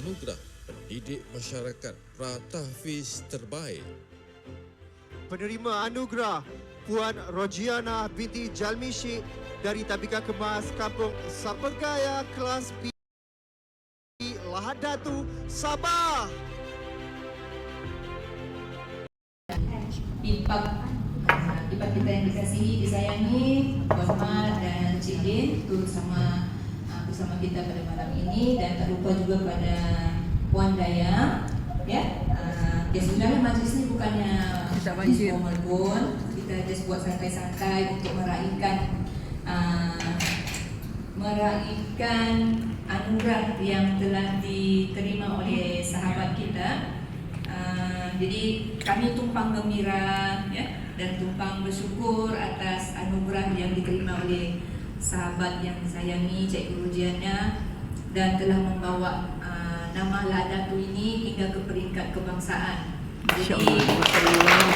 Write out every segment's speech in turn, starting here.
anugerah pendidik masyarakat Pratahfiz terbaik. Penerima anugerah Puan Rojiana binti Jalmi Syed dari Tabika Kemas Kampung Sapergaya kelas B Lahad Datu Sabah. Pipak Pipak kita yang dikasihi, disayangi Puan Mat dan Cik Din Turut sama uh, bersama kita pada malam ini Dan tak lupa juga pada Puan Daya Ya, uh, ya sebenarnya majlis ni bukannya formal pun. Kita just buat santai-santai untuk meraihkan uh, Meraihkan anugerah yang telah diterima oleh sahabat kita. Uh, jadi kami tumpang gembira ya dan tumpang bersyukur atas anugerah yang diterima oleh sahabat yang disayangi Cikgu Rujiana dan telah membawa uh, nama Ladatu ini hingga ke peringkat kebangsaan. Jadi uh,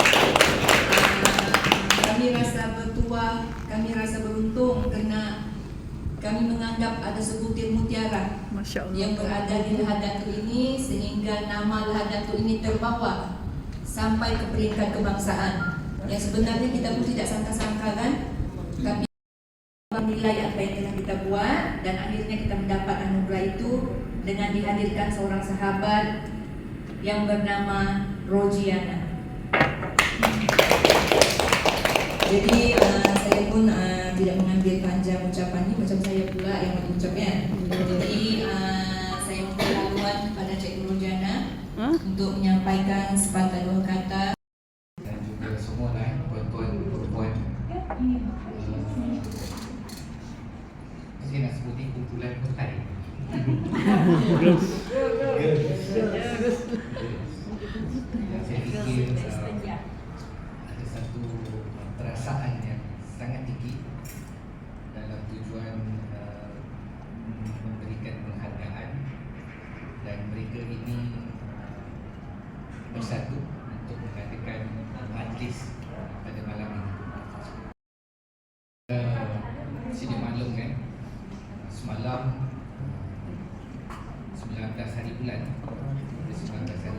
kami rasa bertuah, kami rasa beruntung kerana kami menganggap ada sebutir mutiara yang berada di Lahadatu ini sehingga nama Lahadatu ini terbawa sampai ke peringkat kebangsaan. Yang sebenarnya kita pun tidak sangka-sangka kan, tapi menilai apa yang telah kita buat dan akhirnya kita mendapat anugerah itu dengan dihadirkan seorang sahabat yang bernama Rojiana. Jadi uh, saya pun uh, tidak mengambil panjang ucapan ini macam saya pula yang mengucap ya. Jadi uh, saya minta laluan kepada Cikgu Rojana Huh? untuk menyampaikan sepatah dua kata. Kumpulan petai saya fikir uh, ada satu perasaan yang sangat tinggi dalam tujuan uh, memberikan penghargaan dan mereka ini uh, bersatu untuk mengadakan uh, majlis uh, pada malam ini. Uh, sedia maklum kan semalam 19 hari bulan. 19 hari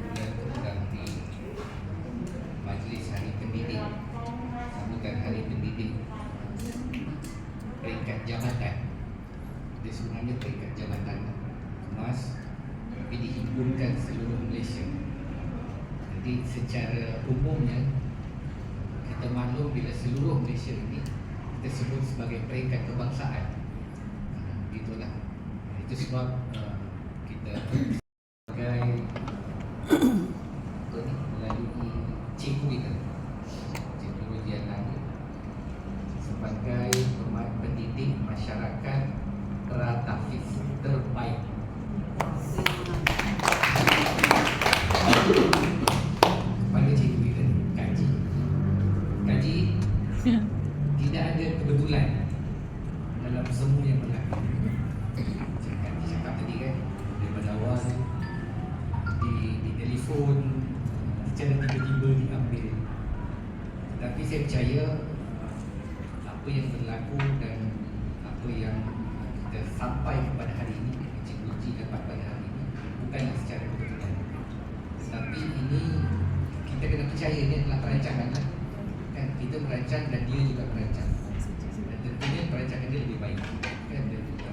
bulan di majlis hari pendidik. Sambutan hari pendidik. Peringkat jabatan. Dia sebenarnya peringkat jabatan. Kemas tapi dihimpunkan seluruh Malaysia. Jadi secara umumnya kita maklum bila seluruh Malaysia ini kita sebut sebagai peringkat kebangsaan Ah, itulah itu sebab uh, kita sebagai apa ni, melalui cikgu kita. Cikgu Rudiana ni sebagai pendidik masyarakat Pratafis terbaik. Kepada kita sampai kepada hari ini Ji dapat pada hari ini bukanlah secara kebetulan. Tetapi ini kita kena percaya ini adalah perancangan lah. kan? Kita merancang dan dia juga merancang. Dan tentunya perancangan dia lebih baik kan? Dia juga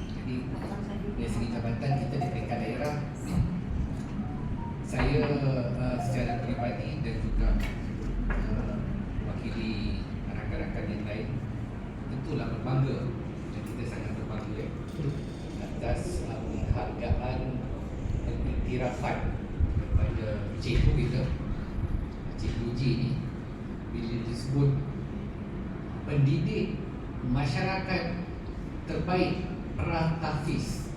jadi dari segi jabatan kita di peringkat daerah saya uh, secara peribadi dan juga uh, wakili rakan-rakan yang lain tentulah berbangga dan kita sangat berbangga ya, atas uh, penghargaan dan iktirafan kepada cikgu kita cikgu Ji ni bila disebut pendidik masyarakat terbaik Pratafis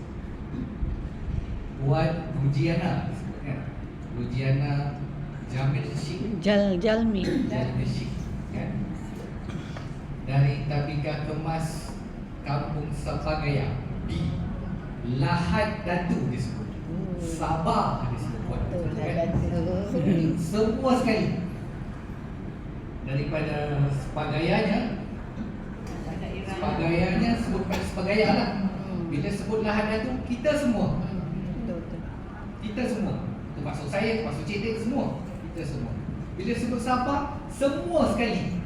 Puan Rujiana disebutnya. Rujiana Jamil Syik Jal Jalmi. dan Syik kan? dari Tabika Kemas Kampung Sapagaya. B. Lahad Datu disebut Sabah disebut kan? Semua sekali. Daripada sepagayanya sepagayanya sebut sepagaya lah. Bila sebut Lahad Datu kita semua. Kita semua. Termasuk saya, termasuk Cik semua. Kita semua. Bila sebut Sabah Semua sekali.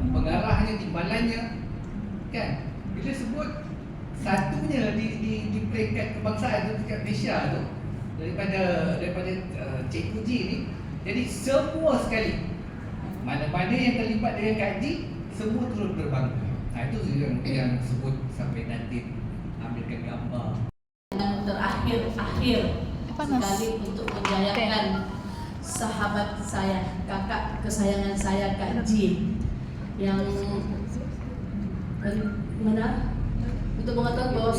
Pengarahnya, timbalannya Kan? Bila sebut Satunya di, di, di peringkat kebangsaan tu Dekat Malaysia tu Daripada Daripada uh, Cik Puji ni Jadi semua sekali. Mana-mana yang terlibat dengan kaji Semua turut berbangga Nah, itu yang, yang sebut sampai nanti ambilkan gambar. Yang terakhir akhir Panas. sekali untuk menjayakan sahabat saya kakak kesayangan saya Kak Ji yang mana untuk mengatakan bahwa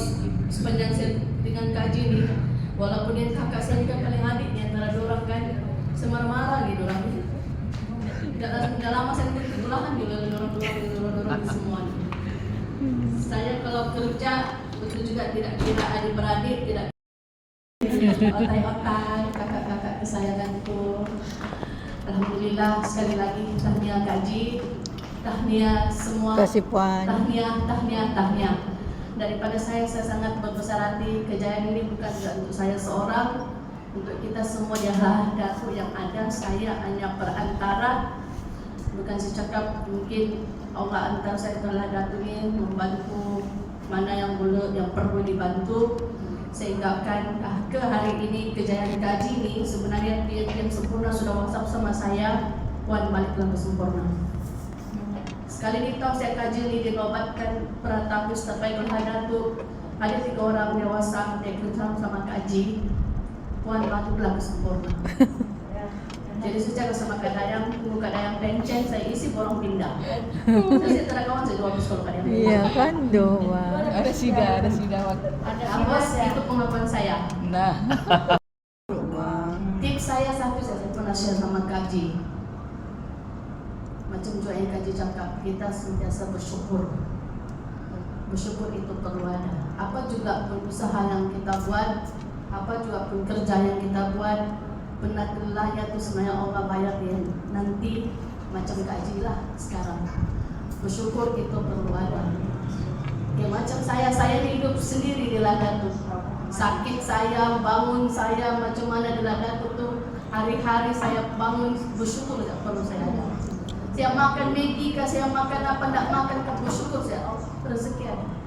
sepanjang saya dengan Kak Ji ni walaupun dia kakak saya ni kan paling adik di antara dua orang kan semarah-marah gitu orang ni Dah, dah lama saya tidak ketulahan di dorong-dorong dorong semua ni. Saya kalau kerja itu juga tidak tidak adik beradik tidak otai-otai kakak-kakak kesayanganku. Alhamdulillah sekali lagi tahniah gaji, tahniah semua, Kasih puan. tahniah, tahniah, tahniah. Daripada saya, saya sangat berbesar hati kejayaan ini bukan juga untuk saya seorang, untuk kita semua yang datuk yang ada. Saya hanya perantara, bukan saya cakap mungkin Allah antar saya ke datuk ini membantu mana yang boleh yang perlu dibantu. Sehingga kan ah, ke hari ini kejayaan gaji ini sebenarnya dia yang sempurna sudah WhatsApp sama saya Puan baliklah ke sempurna sekali ini tahu saya kaji ini dinobatkan Pratapus terbaik Datuk ada tiga orang dewasa yang kerja sama kaji Puan baliklah ke sempurna jadi saya cakap sama Kak Dayang, tunggu Kak Dayang pencen, saya isi borong pindah. Saya tidak kawan, saya jual kalau Kak Dayang Iya kan doa. Ada sudah, ada sudah waktu. Ada awas, itu pengakuan saya. Nah, Tips saya satu saya pernah share sama Kaji. Macam juga yang Kaji cakap, kita sentiasa bersyukur. Bersyukur itu perlu ada. Apa juga pun usaha yang kita buat, apa juga pun kerja yang kita buat, penatulahnya itu sebenarnya Allah bayar dia nanti macam Kaji lah sekarang. Bersyukur itu perlu ada. Ya macam saya, saya hidup sendiri di Ladatu. Sakit saya, bangun saya, macam mana di Ladatu tu Hari-hari saya bangun, bersyukur tak perlu saya ada Saya makan Maggi kah, saya makan apa, tak makan kah, bersyukur saya Oh, rezeki ada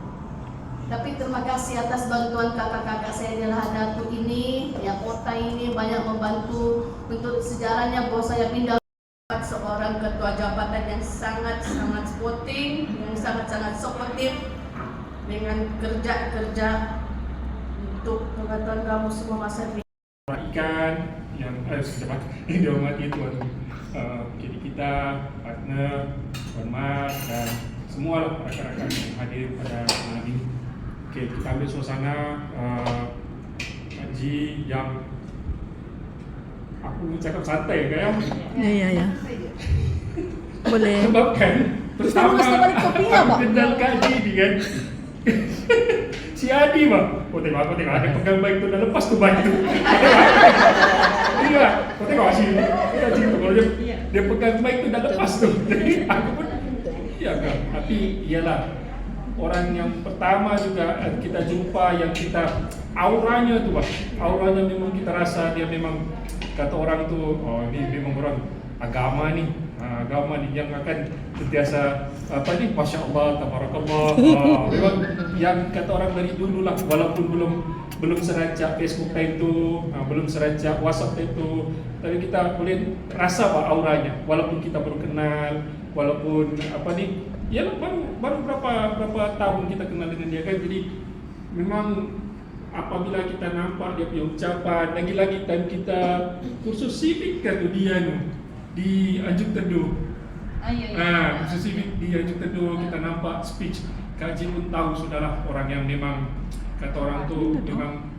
tapi terima kasih atas bantuan kakak-kakak saya di Ladatu ini Yang kota ini banyak membantu Untuk sejarahnya bahwa saya pindah seorang ketua jabatan yang sangat-sangat sporting, yang sangat-sangat supportive dengan kerja-kerja untuk pengetahuan kamu semua masa ini. ikan yang eh, sudah yang dihormati tuan uh, KD kita, partner, Tuan Mat dan semua lah rakan-rakan yang hadir pada malam ini. Okey, kita ambil suasana uh, Haji yang aku cakap santai ke ya? Ya ya ya. Boleh. Sebab kan pertama mesti balik kopi lah, aku Pak. kenal Kak Haji ni kan. Si Adi bang Kau tengok aku tengok. Ada pegang baik tu dah lepas tu baju Iya Kau tengok Haji. Kak tu kalau dia Dia pegang baik tu dah lepas tu. Jadi aku pun Iya kan Tapi iyalah Orang yang pertama juga eh, kita jumpa yang kita auranya tu bang Auranya memang kita rasa dia memang Kata orang tu Oh ini memang orang agama ni. Ha, agama ni yang akan sentiasa apa ni masya Allah tabarakallah. Ha, memang yang kata orang dari dulu lah walaupun belum belum serancak Facebook time tu ha, belum serancak WhatsApp time tu tapi kita boleh rasa pak auranya. Walaupun kita baru kenal walaupun apa ni ya baru baru berapa berapa tahun kita kenal dengan dia kan. Jadi memang apabila kita nampak dia punya ucapan lagi-lagi time kita kursus civic kan tu dia ni di Anjuk Teduh. Ah, ya, ya. Ah, kursus civic di Anjuk Teduh kita nampak speech kaji pun tahu sudahlah orang yang memang kata orang tu memang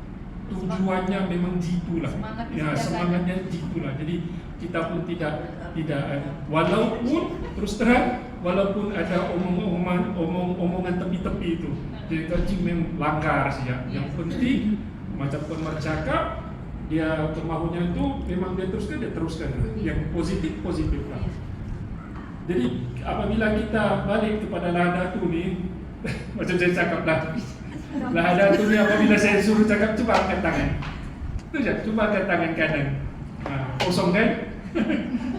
tujuannya memang jitu lah Semangat ya semangatnya jitu lah jadi kita pun tidak tidak eh, walaupun terus terang walaupun ada omong-omongan omong-omongan tepi-tepi itu jadi kaji memang langgar sih ya. Yang penting macam pun cakap dia kemahunya itu memang dia teruskan dia teruskan. Yang positif positif lah. Jadi apabila kita balik kepada lada tu ni macam saya cakap Lah. Ada tu ni apabila saya suruh cakap cuba angkat tangan. Tu je, cuba angkat tangan kanan. Ha, kosong kan?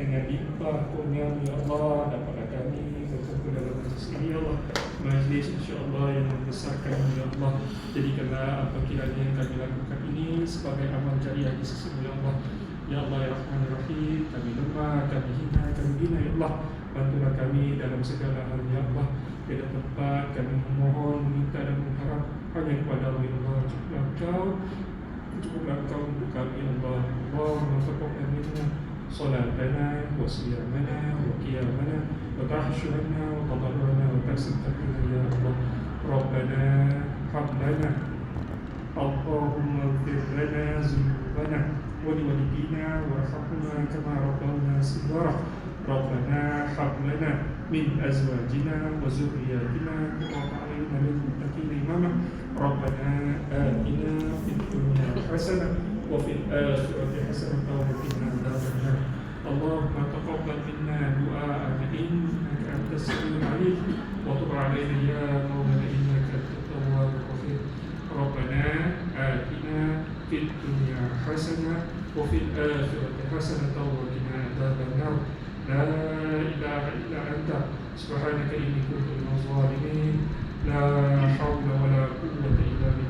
dengan limpah kurniamu ya Allah dapatlah kami berkumpul dalam majlis ini ya Allah. Majlis insyaAllah yang membesarkan ya Allah. Jadikanlah apa kiranya yang kami lakukan ini sebagai amal jariah di sisimu ya Allah. Ya Allah ya Rahman ya Rahim kami lemah, kami hina, kami bina ya Allah. Bantulah kami dalam segala hal ya Allah. Tidak tempat kami memohon meminta dan mengharap hanya kepada Allah ya Allah. Cukuplah Engkau cukuplah Engkau untuk kami ya Allah. Allah mengafakokan minna صلاتنا وصيامنا وقيامنا وتحشرنا وتضرعنا وتسلطنا يا الله. ربنا هب لنا. اللهم اغفر لنا ذنوبنا ولوالدينا وارحمنا كما ربونا صغارا. ربنا هب لنا من أزواجنا وذرياتنا قرة اعين للمتقين إماما. ربنا آتنا في الدنيا حسنة وفي الآخرة حسنه وقنا عذاب النار. اللهم تقبل منا دعاءنا إنك أنت السميع العليم. وتب علينا يا مولانا إنك أنت التواب الرحيم. ربنا آتنا في الدنيا حسنة وفي الآخرة حسنة وقنا عذاب النار. لا إله إلا أنت. سبحانك إني كنت من الظالمين. لا حول ولا قوة إلا بالله.